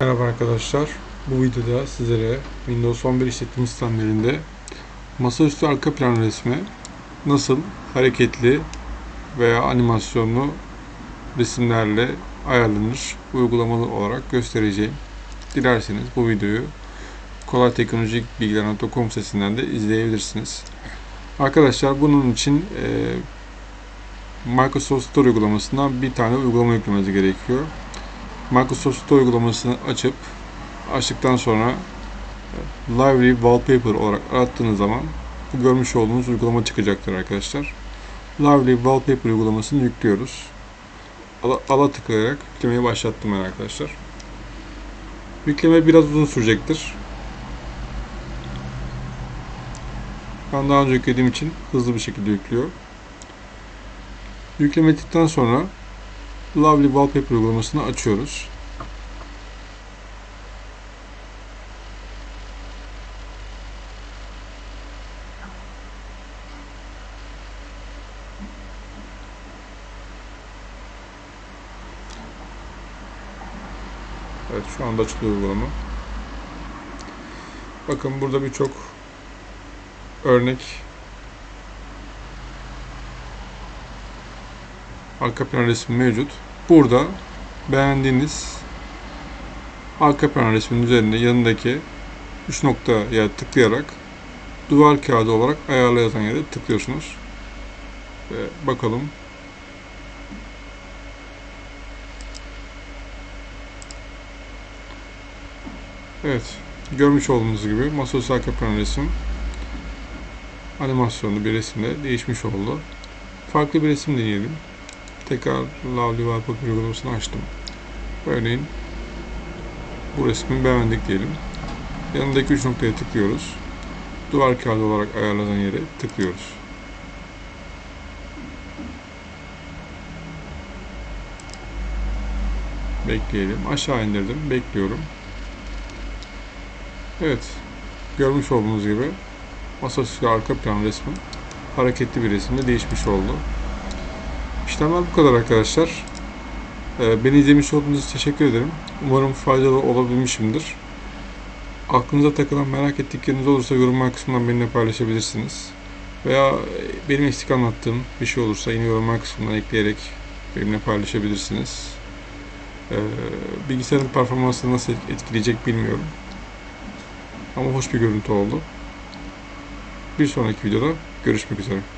Merhaba arkadaşlar. Bu videoda sizlere Windows 11 işletim sistemlerinde masaüstü arka plan resmi nasıl hareketli veya animasyonlu resimlerle ayarlanır uygulamalı olarak göstereceğim. Dilerseniz bu videoyu kolayteknolojikbilgiler.com sitesinden de izleyebilirsiniz. Arkadaşlar bunun için Microsoft Store uygulamasından bir tane uygulama yüklemeniz gerekiyor. Microsoft Store uygulamasını açıp açtıktan sonra Library Wallpaper olarak arattığınız zaman bu görmüş olduğunuz uygulama çıkacaktır arkadaşlar. Library Wallpaper uygulamasını yüklüyoruz. Ala, ala tıklayarak yüklemeyi başlattım ben arkadaşlar. Yükleme biraz uzun sürecektir. Ben daha önce yüklediğim için hızlı bir şekilde yüklüyor. Yükleme ettikten sonra Lovely Wallpaper uygulamasını açıyoruz. Evet şu anda açılıyor uygulama. Bakın burada birçok örnek arka plan resmi mevcut. Burada beğendiğiniz arka plan resminin üzerinde yanındaki 3 noktaya tıklayarak duvar kağıdı olarak ayarla yazan yere tıklıyorsunuz. Ve bakalım. Evet. Görmüş olduğunuz gibi masaüstü arka plan resim animasyonlu bir resimle değişmiş oldu. Farklı bir resim deneyelim. Tekrar Lovely Wallpaper uygulamasını açtım. Örneğin bu resmi beğendik diyelim. Yanındaki üç noktaya tıklıyoruz. Duvar kağıdı olarak ayarlanan yere tıklıyoruz. Bekleyelim. Aşağı indirdim. Bekliyorum. Evet. Görmüş olduğunuz gibi masaüstü arka plan resmi hareketli bir resimde değişmiş oldu. İşlemler bu kadar arkadaşlar. Ee, Beni izlemiş olduğunuz için teşekkür ederim. Umarım faydalı olabilmişimdir. Aklınıza takılan merak ettikleriniz olursa yorumlar kısmından benimle paylaşabilirsiniz. Veya benim eksik anlattığım bir şey olursa yine yorumlar kısmından ekleyerek benimle paylaşabilirsiniz. Ee, bilgisayarın performansını nasıl etkileyecek bilmiyorum. Ama hoş bir görüntü oldu. Bir sonraki videoda görüşmek üzere.